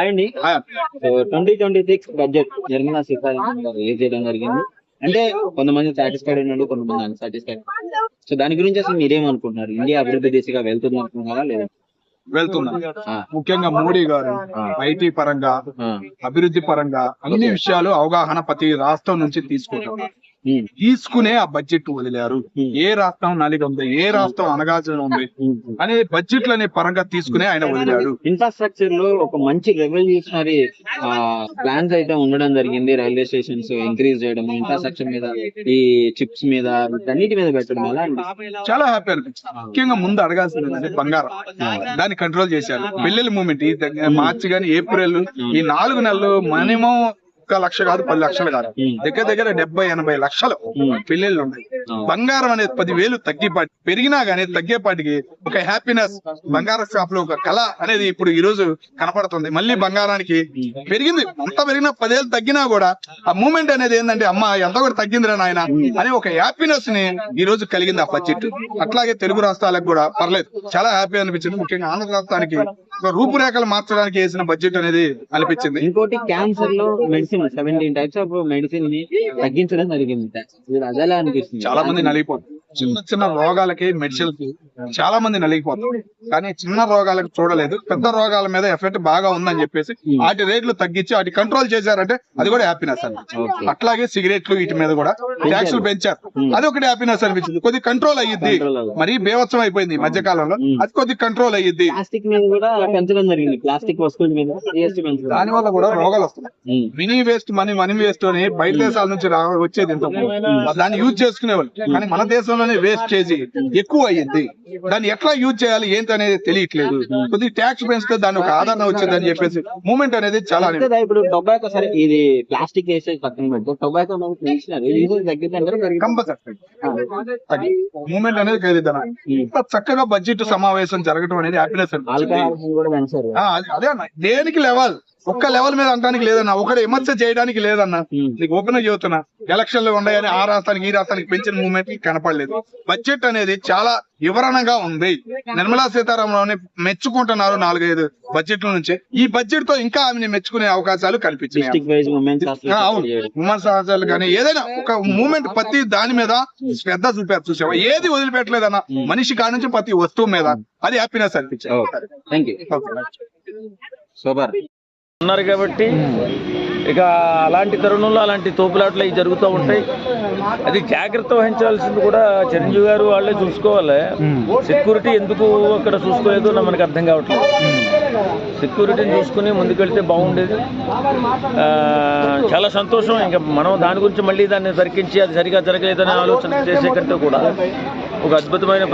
అండి so twenty twenty six budget Nirmala Sitharaman garu release చేయడం జరిగింది? అంటే కొంతమంది సాటిస్ఫైడ్ ఉన్నాడు కొంతమంది అన్సాటిస్ఫైడ్ సో దాని గురించి అసలు మీరేమనుకుంటున్నారు ఇండియా అభివృద్ధి దిశగా వెళ్తుంది అనుకుంటున్నారా లేదా? వెళ్తున్నా ఆ, ముఖ్యంగా మోడీ గారు. ఐటీ పరంగా అభివృద్ధి పరంగా అన్ని విషయాలు అవగాహన ప్రతి రాష్ట్రం నుంచి తీసుకుంటున్నారు తీసుకునే ఆ బడ్జెట్ వదిలారు. ఏ రాష్ట్రం నలిగి ఉంది ఏ రాష్ట్రం అనగాల్సిన ఉంది. అనే బడ్జెట్ అనే పరంగా తీసుకునే ఆయన వదిలాడు ఇన్ఫ్రాస్ట్రక్చర్లో ఒక మంచి రెవల్యూషనరీ ప్లాన్స్ అయితే ఉండడం జరిగింది. రైల్వే స్టేషన్స్ ఇంక్రీజ్ చేయడం ఇన్ఫ్రాస్ట్రక్చర్ మీద ఈ చిప్స్ మీద వీటన్నిటి మీద పెట్టడం వల్ల చాలా హ్యాపీ అనిపించింది ముఖ్యంగా ముందు అడగాల్సింది బంగారం. దాన్ని కంట్రోల్ చేశారు. పెళ్ళిళ్ళ మూమెంట్ ఈ మార్చి గాని ఏప్రిల్ ఈ నాలుగు నెలలు మినిమం ఒక లక్ష కాదు పది లక్షలు కాదు. దగ్గర దగ్గర డెబ్బై ఎనభై లక్షలు. పెళ్ళిళ్ళు ఉన్నాయి. బంగారం అనేది పదివేలు తగ్గిపాటి పెరిగినా గానీ తగ్గేపాటికి ఒక హ్యాపీనెస్ బంగారం షాప్లో ఒక కళ అనేది ఇప్పుడు ఈ రోజు కనపడుతుంది. మళ్ళీ బంగారానికి పెరిగింది. అంత పెరిగినా పదేళ్ళు తగ్గినా కూడా ఆ మూమెంట్ అనేది ఏంటంటే అమ్మ ఎంత కూడా తగ్గిందిరా నాయన అని ఒక హ్యాపీనెస్ని ఈ రోజు కలిగింది ఆ బడ్జెట్. అట్లాగే తెలుగు రాష్ట్రాలకు కూడా పర్లేదు. చాలా హ్యాపీ అనిపించింది. ముఖ్యంగా ఆంధ్ర రాష్ట్రానికి ఒక రూపురేఖలు మార్చడానికి వేసిన బడ్జెట్ అనేది అనిపించింది. ఇంకోటి క్యాన్సర్లో మెడిసిన్ సెవెంటీన్ టైప్స్ ఆఫ్ మెడిసిన్ని తగ్గించడం జరిగింది. అనిపిస్తుంది? చాలా మంది నలిగిపోతారు చిన్న చిన్న రోగాలకి మెడిసిన్కి చాలా మంది నలిగిపోతారు. కానీ చిన్న రోగాలకు చూడలేదు. పెద్ద రోగాల మీద ఎఫెక్ట్ బాగా ఉందని చెప్పేసి వాటి రేట్లు తగ్గించి వాటి కంట్రోల్ చేశారంటే అది కూడా హ్యాపీనెస్ Okay. అట్లాగే సిగరెట్లు వీటి మీద కూడా ట్యాక్సులు పెంచారు. అది ఒకటి హ్యాపీనెస్ అనిపించింది. కొద్ది కంట్రోల్ అయ్యిద్ది. అవ్వదు. మరి బేవత్సం అయిపోయింది ఈ మధ్య కాలంలో. అది కొద్ది కంట్రోల్ అయ్యిద్ది. పెంచడం దాని వల్ల కూడా రోగాలు వస్తున్నాయి. Mini waste money money waste అని బయట దేశాల నుంచి వచ్చేది దాన్ని యూజ్ చేసుకునేవాళ్ళు. కానీ మన దేశంలోనే వేస్ట్ చేసి ఎక్కువ అయ్యింది దాన్ని ఎట్లా యూజ్ చేయాలి ఏంటి అనేది తెలియట్లేదు కొద్దిగా ట్యాక్స్ పెంచితే దాని ఒక ఆదరణ వచ్చేది అని చెప్పేసి మూమెంట్ అనేది చాలా ఇప్పుడు టొబాకో సరే ఇది ప్లాస్టిక్ పక్కన పెడితే టొబాకో కంపల్సరీ. మూమెంట్ అనేది ఖరీదన. ఇంత చక్కగా బడ్జెట్ సమావేశం జరగడం అనేది హ్యాపీనెస్ అది- అదే అన్న. దేనికి లెవెల్? ఒక్క లెవెల్ మీద అనడానికి లేదన్న. ఒకటి విమర్శ చేయడానికి లేదన్న. నీకు ఓపెన్ చెబుతున్నా. ఎలక్షన్లు ఉన్నాయని ఆ రాష్ట్రానికి ఈ రాష్ట్రానికి పెంచిన మూమెంట్ కనపడలేదు. బడ్జెట్ అనేది చాలా వివరణగా ఉంది. నిర్మలా సీతారామన్ మెచ్చుకుంటున్నారు నాలుగైదు బడ్జెట్ల నుంచి. ఈ బడ్జెట్తో ఇంకా ఆమెను మెచ్చుకునే అవకాశాలు ఉమెన్స్ సహజాలు కానీ ఏదైనా ఒక మూమెంట్ ప్రతి దాని మీద శ్రద్ధ చూపారు చూసావా? ఏది వదిలిపెట్టలేదన్న. మనిషి కాడ నుంచి ప్రతి వస్తువు మీద. అది హ్యాపీనెస్ అనిపించింది. థ్యాంక్ యూ సూపర్ ఉన్నారు కాబట్టి ఇక అలాంటి తరుణంలో అలాంటి తోపులాట్లు అవి జరుగుతూ ఉంటాయి. అది జాగ్రత్త వహించాల్సింది కూడా చిరంజీవి గారు వాళ్ళే చూసుకోవాలి. సెక్యూరిటీ ఎందుకు అక్కడ చూసుకోలేదో మనకు అర్థం కావట్లేదు. సెక్యూరిటీని చూసుకుని ముందుకెళ్తే బాగుండేది. ఆ, చాలా సంతోషం. ఇంకా మనం దాని గురించి మళ్ళీ దాన్ని తరికించి అది సరిగా జరగలేదనే ఆలోచన చేసే కంటే కూడా ఒక అద్భుతమైన